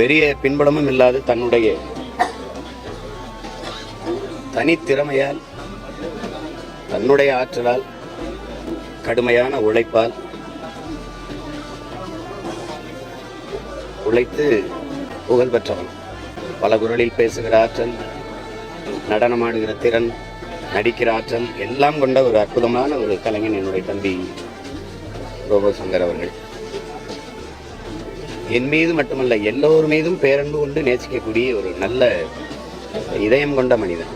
பெரிய பின்புலமும் இல்லாது தன்னுடைய தனித்திறமையால் தன்னுடைய ஆற்றலால் கடுமையான உழைப்பால் உழைத்து புகழ் பெற்றவன். பல குரலில் பேசுகிற ஆற்றல் நடனமாடுகிற திறன் நடிக்கிற ஆற்றல் எல்லாம் கொண்ட ஒரு அற்புதமான ஒரு கலைஞன் என்னுடைய தம்பி ரோபோ சங்கர் அவர்கள். என் மீது மட்டுமல்ல எல்லோர் மீதும் பேரன்பு கொண்டு நேசிக்கக்கூடிய ஒரு நல்ல இதயம் கொண்ட மனிதன்.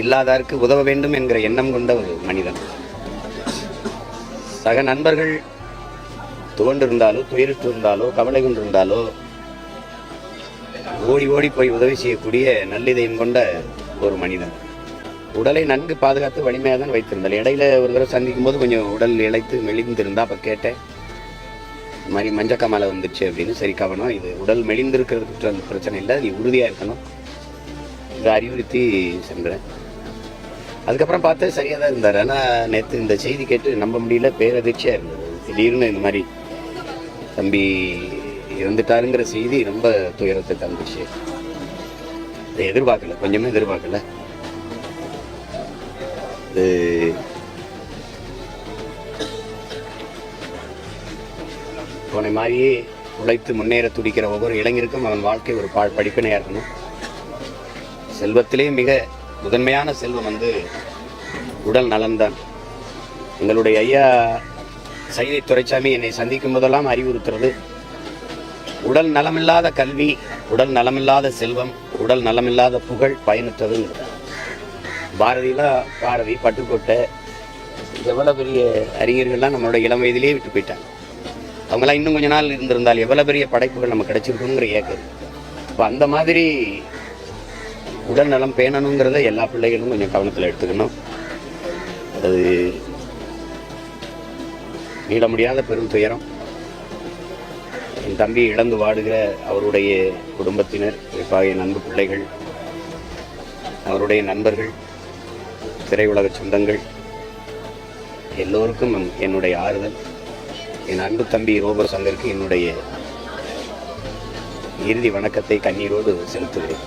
இல்லாதாருக்கு உதவ வேண்டும் என்கிற எண்ணம் கொண்ட ஒரு மனிதன். சக நண்பர்கள் துவண்டிருந்தாலோ துயரிட்டு இருந்தாலோ கவலை கொண்டிருந்தாலோ ஓடி ஓடி போய் உதவி செய்யக்கூடிய நல்லிதயம் கொண்ட ஒரு மனிதன். உடலை நன்கு பாதுகாத்து வலிமையாக தான் வைத்திருந்தாள். இடையில ஒரு தடவை சந்திக்கும் போது கொஞ்சம் உடல் இழைத்து மெலிந்திருந்தா அப்போ கேட்டேன். இந்த மாதிரி மஞ்சக்காமலை வந்துருச்சு அப்படின்னு சரி கவனம். இது உடல் மெலிந்திருக்கிறது அந்த பிரச்சனை இல்லை. நீ உறுதியாக இருக்கணும். இதை அறிவுறுத்தி சென்றேன். அதுக்கப்புறம் பார்த்து சரியாக தான் இருந்தார். ஆனால் நேற்று இந்த செய்தி கேட்டு நம்ப முடியல. பேரதிர்ச்சியாக இருந்தது. திடீர்னு இந்த மாதிரி தம்பி இறந்துட்டாருங்கிற செய்தி ரொம்ப துயரத்தை தந்துச்சு. எதிர்பார்க்கல. கொஞ்சமே எதிர்பார்க்கல. இது அவனை மாதிரியே உழைத்து முன்னேற துடிக்கிற ஒவ்வொரு இளைஞருக்கும் அவன் வாழ்க்கை ஒரு பா படிப்பினையாக இருக்கணும் செல்வத்திலே மிக முதன்மையான செல்வம் வந்து உடல் நலன்தான். எங்களுடைய ஐயா சைதை துரைசாமி என்னை சந்திக்கும் போதெல்லாம் அறிவுறுத்துறது. உடல் நலமில்லாத கல்வி உடல் நலமில்லாத செல்வம் உடல் நலமில்லாத புகழ் பயனற்றது பாரதியெல்லாம் பாரதி பட்டுக்கோட்டை எவ்வளோ பெரிய அறிஞர்கள்லாம் நம்மளோட இளம் வயதிலேயே விட்டு போயிட்டாங்க. அவங்களாம் இன்னும் கொஞ்ச நாள் இருந்திருந்தால் எவ்வளோ பெரிய படைப்புகள் நம்ம கிடைச்சிருக்குங்கிற ஏக்கம். இப்போ அந்த மாதிரி உடல் நலம் பேணணுங்கிறத எல்லா பிள்ளைகளும் கொஞ்சம் கவனத்தில் எடுத்துக்கணும். அது மீள முடியாத பெரும் துயரம். என் தம்பி இழந்து வாடுகிற அவருடைய குடும்பத்தினர் குறிப்பாக என் அன்பு பிள்ளைகள் அவருடைய நண்பர்கள் திரையுலக சொந்தங்கள் எல்லோருக்கும் என்னுடைய ஆறுதல். என் அன்பு தம்பி ரோபர் சங்கருக்கு என்னுடைய இறுதி வணக்கத்தை கண்ணீரோடு செலுத்துகிறேன்.